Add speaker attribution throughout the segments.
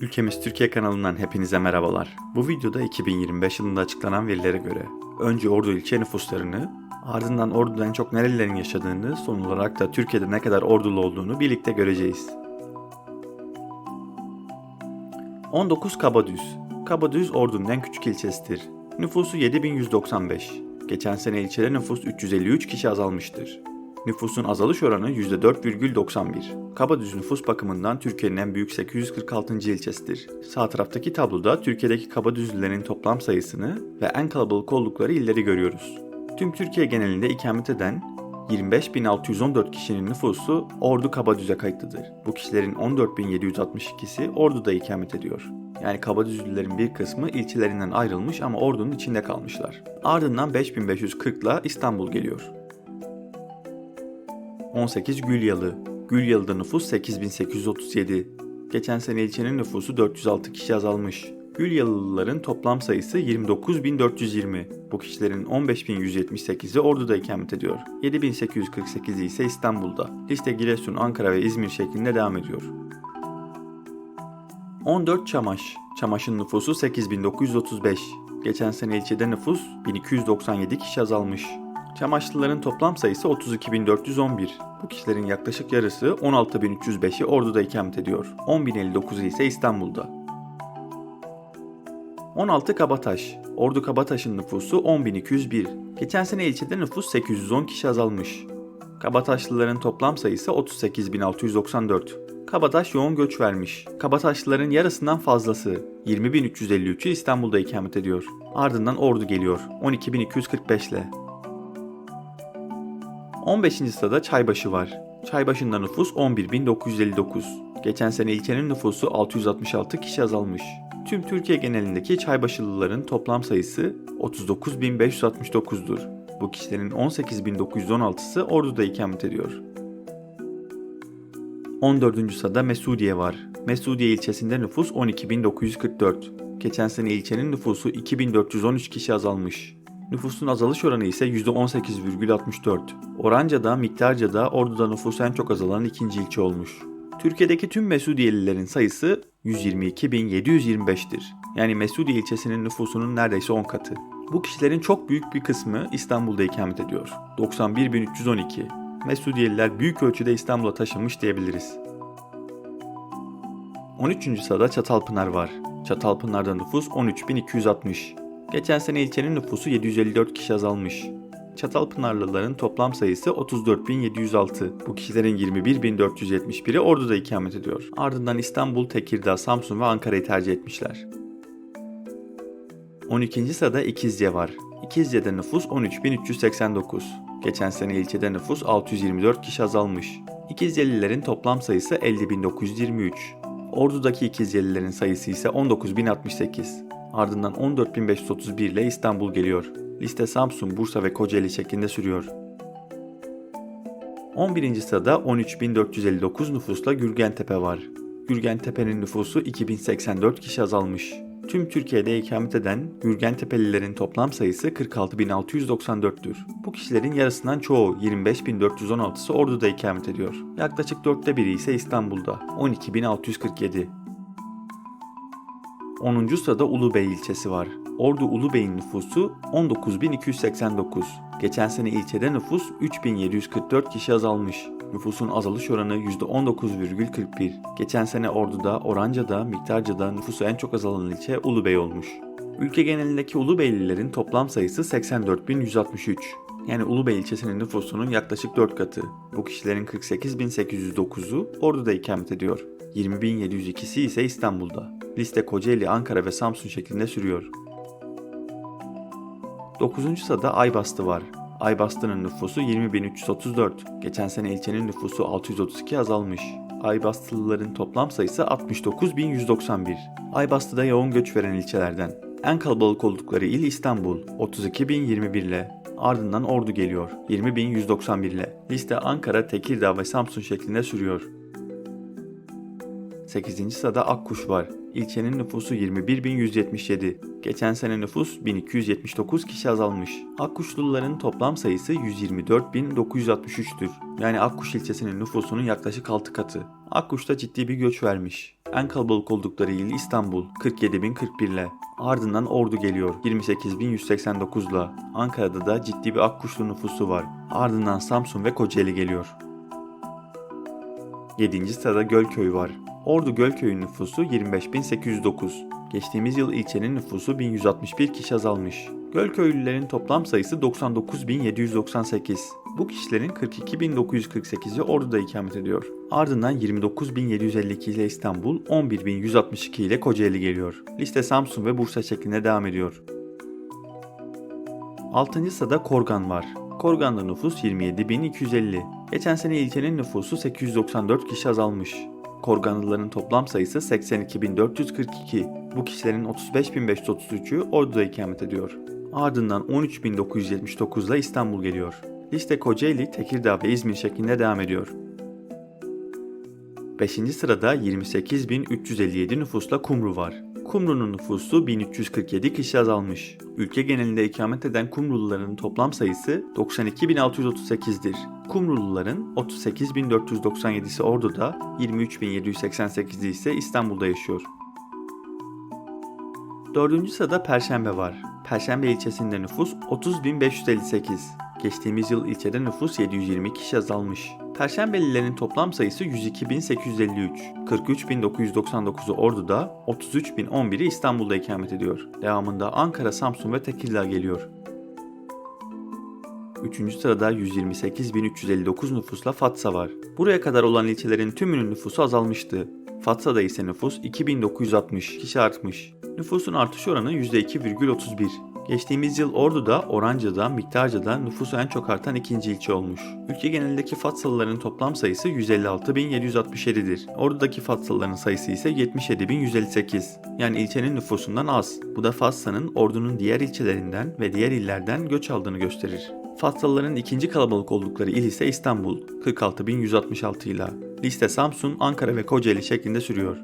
Speaker 1: Ülkemiz Türkiye kanalından hepinize merhabalar. Bu videoda 2025 yılında açıklanan verilere göre önce Ordu ilçe nüfuslarını, ardından Ordu'da en çok nerelilerin yaşadığını, son olarak da Türkiye'de ne kadar ordulu olduğunu birlikte göreceğiz. 19 Kabadüz. Kabadüz Ordu'nun en küçük ilçesidir. Nüfusu 7195. Geçen sene ilçede nüfus 353 kişi azalmıştır. Nüfusun azalış oranı %4,91. Kabadüz nüfus bakımından Türkiye'nin en büyük 846. ilçesidir. Sağ taraftaki tabloda Türkiye'deki Kabadüzlülerin toplam sayısını ve en kalabalık oldukları illeri görüyoruz. Tüm Türkiye genelinde ikamet eden 25.614 kişinin nüfusu Ordu Kabadüz'e kayıtlıdır. Bu kişilerin 14.762'si Ordu'da ikamet ediyor. Yani Kabadüzlülerin bir kısmı ilçelerinden ayrılmış ama Ordu'nun içinde kalmışlar. Ardından 5540 ile İstanbul geliyor. 18 Gülyalı. Gülyalı'da nüfus 8837. Geçen sene ilçenin nüfusu 406 kişi azalmış. Gülyalılıların toplam sayısı 29420. Bu kişilerin 15178'i Ordu'da ikamet ediyor. 7848'i ise İstanbul'da. Liste Giresun, Ankara ve İzmir şeklinde devam ediyor. 14 Çamaş. Çamaş'ın nüfusu 8935. Geçen sene ilçede nüfus 1297 kişi azalmış. Çamaşlıların toplam sayısı 32.411. Bu kişilerin yaklaşık yarısı 16.305'i Ordu'da ikamet ediyor. 10.059'u ise İstanbul'da. 16 Kabataş. Ordu Kabataş'ın nüfusu 10.201. Geçen sene ilçede nüfus 810 kişi azalmış. Kabataşlıların toplam sayısı 38.694. Kabataş yoğun göç vermiş. Kabataşlıların yarısından fazlası 20.353'ü İstanbul'da ikamet ediyor. Ardından Ordu geliyor 12.245 ile. 15. sırada Çaybaşı var. Çaybaşı'nda nüfus 11.959. Geçen sene ilçenin nüfusu 666 kişi azalmış. Tüm Türkiye genelindeki Çaybaşılıların toplam sayısı 39.569'dur. Bu kişilerin 18.916'sı Ordu'da ikamet ediyor. 14. sırada Mesudiye var. Mesudiye ilçesinde nüfus 12.944. Geçen sene ilçenin nüfusu 2413 kişi azalmış. Nüfusun azalış oranı ise %18,64. Oranca'da, Miktarca'da, Ordu'da nüfusu en çok azalan ikinci ilçe olmuş. Türkiye'deki tüm Mesudiyelilerin sayısı 122.725'tir. Yani Mesudiye ilçesinin nüfusunun neredeyse 10 katı. Bu kişilerin çok büyük bir kısmı İstanbul'da ikamet ediyor. 91.312. Mesudiyeliler büyük ölçüde İstanbul'a taşınmış diyebiliriz. 13. sırada Çatalpınar var. Çatalpınar'da nüfus 13.260. Geçen sene ilçenin nüfusu 754 kişi azalmış. Çatalpınarlıların toplam sayısı 34.706. Bu kişilerin 21.471'i Ordu'da ikamet ediyor. Ardından İstanbul, Tekirdağ, Samsun ve Ankara'yı tercih etmişler. 12. sırada İkizce var. İkizce'de nüfus 13.389. Geçen sene ilçede nüfus 624 kişi azalmış. İkizcelilerin toplam sayısı 50.923. Ordu'daki İkizcelilerin sayısı ise 19.068. Ardından 14.531 ile İstanbul geliyor. Liste Samsun, Bursa ve Kocaeli şeklinde sürüyor. 11. sırada 13.459 nüfusla Gürgentepe var. Gürgentepe'nin nüfusu 2084 kişi azalmış. Tüm Türkiye'de ikamet eden Gürgentepelilerin toplam sayısı 46.694'tür. Bu kişilerin yarısından çoğu 25.416'sı Ordu'da ikamet ediyor. Yaklaşık dörtte biri ise İstanbul'da 12.647. 10. sırada Ulubey ilçesi var. Ordu Ulubey'in nüfusu 19.289. Geçen sene ilçede nüfus 3.744 kişi azalmış. Nüfusun azalış oranı %19,41. Geçen sene Ordu'da, Oranca'da, Miktarca'da nüfusu en çok azalan ilçe Ulubey olmuş. Ülke genelindeki Ulubeylilerin toplam sayısı 84.163. Yani Ulubey ilçesinin nüfusunun yaklaşık 4 katı. Bu kişilerin 48.809'u Ordu'da ikamet ediyor. 20.702'si ise İstanbul'da. Liste Kocaeli, Ankara ve Samsun şeklinde sürüyor. 9. sırada Aybastı var. Aybastı'nın nüfusu 20.334. Geçen sene ilçenin nüfusu 632 azalmış. Aybastılıların toplam sayısı 69.191. Aybastı'da yoğun göç veren ilçelerden. En kalabalık oldukları il İstanbul 32.021 ile. Ardından Ordu geliyor 20.191 ile. Liste Ankara, Tekirdağ ve Samsun şeklinde sürüyor. 8. sırada Akkuş var. İlçenin nüfusu 21.177. Geçen sene nüfus 1279 kişi azalmış. Akkuşluların toplam sayısı 124.963'tür. Yani Akkuş ilçesinin nüfusunun yaklaşık 6 katı. Akkuş'ta ciddi bir göç vermiş. En kalabalık oldukları il İstanbul 47.041 ile. Ardından Ordu geliyor 28.189 ile. Ankara'da da ciddi bir Akkuşlu nüfusu var. Ardından Samsun ve Kocaeli geliyor. 7. sırada Gölköy var. Ordu Gölköy'ün nüfusu 25.809. Geçtiğimiz yıl ilçenin nüfusu 1161 kişi azalmış. Gölköylülerin toplam sayısı 99.798. Bu kişilerin 42.948'i Ordu'da ikamet ediyor. Ardından 29.752 ile İstanbul, 11.162 ile Kocaeli geliyor. Liste Samsun ve Bursa şeklinde devam ediyor. 6. sırada Korgan var. Korgan'da nüfus 27.250. Geçen sene ilçenin nüfusu 894 kişi azalmış. Korganlıların toplam sayısı 82.442. Bu kişilerin 35.533'ü Ordu'da ikamet ediyor. Ardından 13.979 ile İstanbul geliyor. Liste Kocaeli, Tekirdağ ve İzmir şeklinde devam ediyor. 5. sırada 28.357 nüfusla Kumru var. Kumru'nun nüfusu 1347 kişi azalmış. Ülke genelinde ikamet eden Kumruluların toplam sayısı 92.638'dir. Kumruluların 38.497'si Ordu'da, 23.788'i ise İstanbul'da yaşıyor. 4. sırada Perşembe var. Perşembe ilçesinde nüfus 30.558. Geçtiğimiz yıl ilçede nüfus 720 kişi azalmış. Perşembelilerin toplam sayısı 102.853. 43.999'u Ordu'da, 33.011'i İstanbul'da ikamet ediyor. Devamında Ankara, Samsun ve Tekirdağ geliyor. 3. sırada 128.359 nüfusla Fatsa var. Buraya kadar olan ilçelerin tümünün nüfusu azalmıştı. Fatsa'da ise nüfus 2960 kişi artmış. Nüfusun artış oranı %2,31. Geçtiğimiz yıl Ordu'da, Oranca'da, Miktarca'da nüfusu en çok artan ikinci ilçe olmuş. Ülke genelindeki Fatsalıların toplam sayısı 156.767'dir. Ordu'daki Fatsalıların sayısı ise 77.158. Yani ilçenin nüfusundan az. Bu da Fatsa'nın Ordu'nun diğer ilçelerinden ve diğer illerden göç aldığını gösterir. Fatsalıların ikinci kalabalık oldukları il ise İstanbul 46.166 ile. Liste Samsun, Ankara ve Kocaeli şeklinde sürüyor.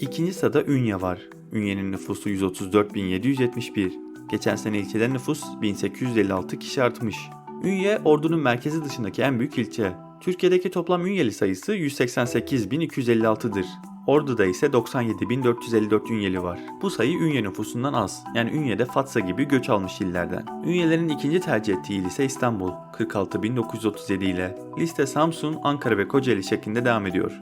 Speaker 1: İkinci sırada Ünye var. Ünye'nin nüfusu 134.771. Geçen sene ilçede nüfus 1856 kişi artmış. Ünye, Ordu'nun merkezi dışındaki en büyük ilçe. Türkiye'deki toplam Ünyeli sayısı 188.256'dır. Ordu'da ise 97.454 Ünyeli var. Bu sayı Ünye nüfusundan az. Yani Ünye'de Fatsa gibi göç almış illerden. Ünyelerin ikinci tercih ettiği il ise İstanbul 46.937 ile. Liste Samsun, Ankara ve Kocaeli şeklinde devam ediyor.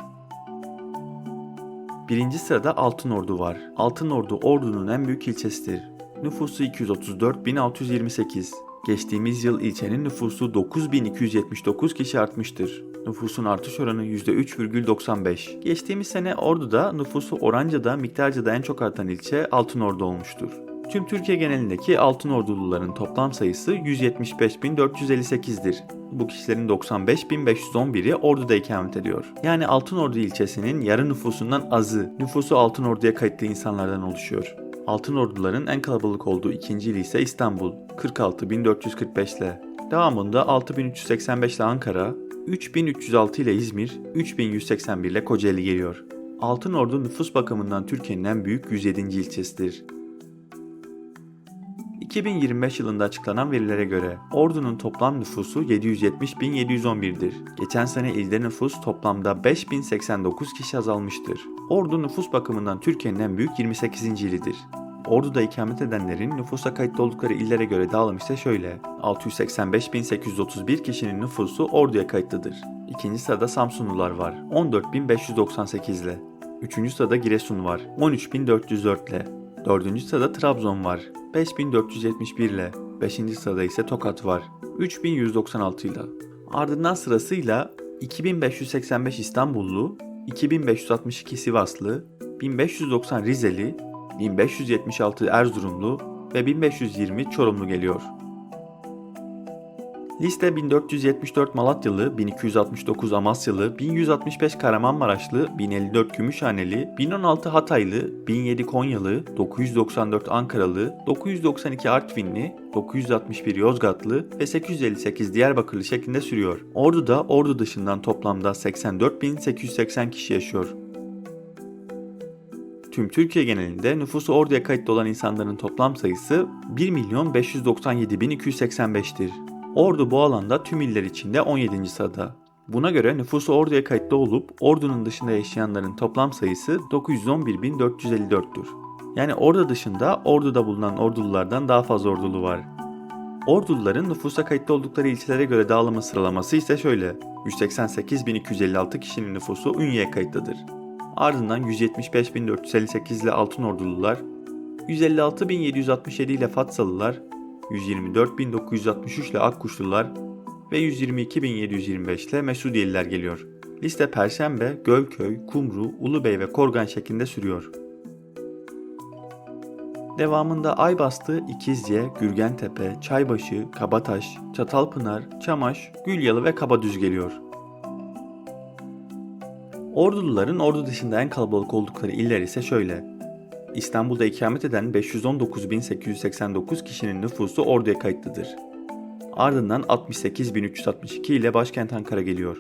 Speaker 1: Birinci sırada Altınordu var. Altınordu Ordu'nun en büyük ilçesidir. Nüfusu 234.628. Geçtiğimiz yıl ilçenin nüfusu 9.279 kişi artmıştır. Nüfusun artış oranı %3,95. Geçtiğimiz sene Ordu'da nüfusu Oranca'da, Miktarca'da en çok artan ilçe Altınordu olmuştur. Tüm Türkiye genelindeki Altınorduluların toplam sayısı 175.458'dir. Bu kişilerin 95.511'i Ordu'da ikamet ediyor. Yani Altınordu ilçesinin yarı nüfusundan azı nüfusu Altınordu'ya kayıtlı insanlardan oluşuyor. Altınorduların en kalabalık olduğu ikinci il ise İstanbul 46.445 ile. Devamında 6385 ile Ankara, 3306 ile İzmir, 3181 ile Kocaeli geliyor. Altınordu nüfus bakımından Türkiye'nin en büyük 107. ilçesidir. 2025 yılında açıklanan verilere göre Ordu'nun toplam nüfusu 770.711'dir. Geçen sene ilde nüfus toplamda 5.089 kişi azalmıştır. Ordu nüfus bakımından Türkiye'nin en büyük 28. ilidir. Ordu'da ikamet edenlerin nüfusa kayıtlı oldukları illere göre dağılım ise şöyle. 685.831 kişinin nüfusu Ordu'ya kayıtlıdır. İkinci sırada Samsunlular var. 14.598 ile. Üçüncü sırada Giresun var. 13.404 ile. Dördüncü sırada Trabzon var. 5471 ile. Beşinci sırada ise Tokat var. 3196 ile. Ardından sırasıyla 2585 İstanbullu, 2562 Sivaslı, 1590 Rizeli, 1576 Erzurumlu ve 1520 Çorumlu geliyor. Liste 1474 Malatyalı, 1269 Amasyalı, 1165 Kahramanmaraşlı, 1054 Gümüşhaneli, 1016 Hataylı, 1007 Konyalı, 994 Ankaralı, 992 Artvinli, 961 Yozgatlı ve 858 Diyarbakırlı şeklinde sürüyor. Ordu'da Ordu dışından toplamda 84.880 kişi yaşıyor. Tüm Türkiye genelinde nüfusu Ordu'ya kayıtlı olan insanların toplam sayısı 1.597.285'tir. Ordu bu alanda tüm iller içinde 17. sırada. Buna göre nüfusu Ordu'ya kayıtlı olup Ordu'nun dışında yaşayanların toplam sayısı 911.454'tür. Yani Ordu dışında Ordu'da bulunan Ordululardan daha fazla Ordulu var. Orduluların nüfusa kayıtlı oldukları ilçelere göre dağılımı sıralaması ise şöyle. 188.256 kişinin nüfusu Ünye'ye kayıtlıdır. Ardından 175.458 ile Altın Ordulular, 156.767 ile Fatsalılar, 124.963 ile Akkuşlular ve 122.725 ile Mesudiyeliler geliyor. Liste Perşembe, Gölköy, Kumru, Ulubey ve Korgan şeklinde sürüyor. Devamında Aybastı, İkizce, Gürgentepe, Çaybaşı, Kabataş, Çatalpınar, Çamaş, Gülyalı ve Kabadüz geliyor. Orduluların ordu dışında en kalabalık oldukları iller ise şöyle. İstanbul'da ikamet eden 519.889 kişinin nüfusu orduya kayıtlıdır. Ardından 68.362 ile başkent Ankara geliyor.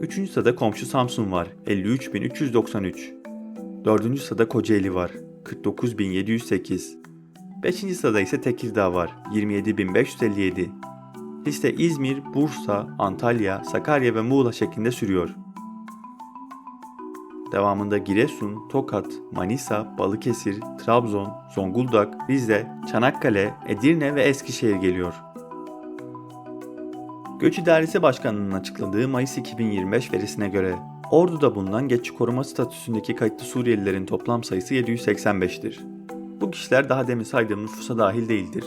Speaker 1: 3. sırada komşu Samsun var 53.393. 4. sırada Kocaeli var 49.708. 5. sırada ise Tekirdağ var 27.557. Liste İzmir, Bursa, Antalya, Sakarya ve Muğla şeklinde sürüyor. Devamında Giresun, Tokat, Manisa, Balıkesir, Trabzon, Zonguldak, Rize, Çanakkale, Edirne ve Eskişehir geliyor. Göç İdaresi Başkanlığı'nın açıkladığı Mayıs 2025 verisine göre Ordu'da bulunan geçici koruma statüsündeki kayıtlı Suriyelilerin toplam sayısı 785'tir. Bu kişiler daha demin saydığım nüfusa dahil değildir.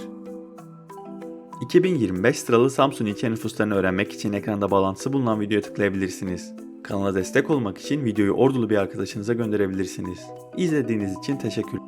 Speaker 1: 2025 sıralı Samsun ilçe nüfuslarını öğrenmek için ekranda bağlantısı bulunan videoya tıklayabilirsiniz. Kanala destek olmak için videoyu ordulu bir arkadaşınıza gönderebilirsiniz. İzlediğiniz için teşekkür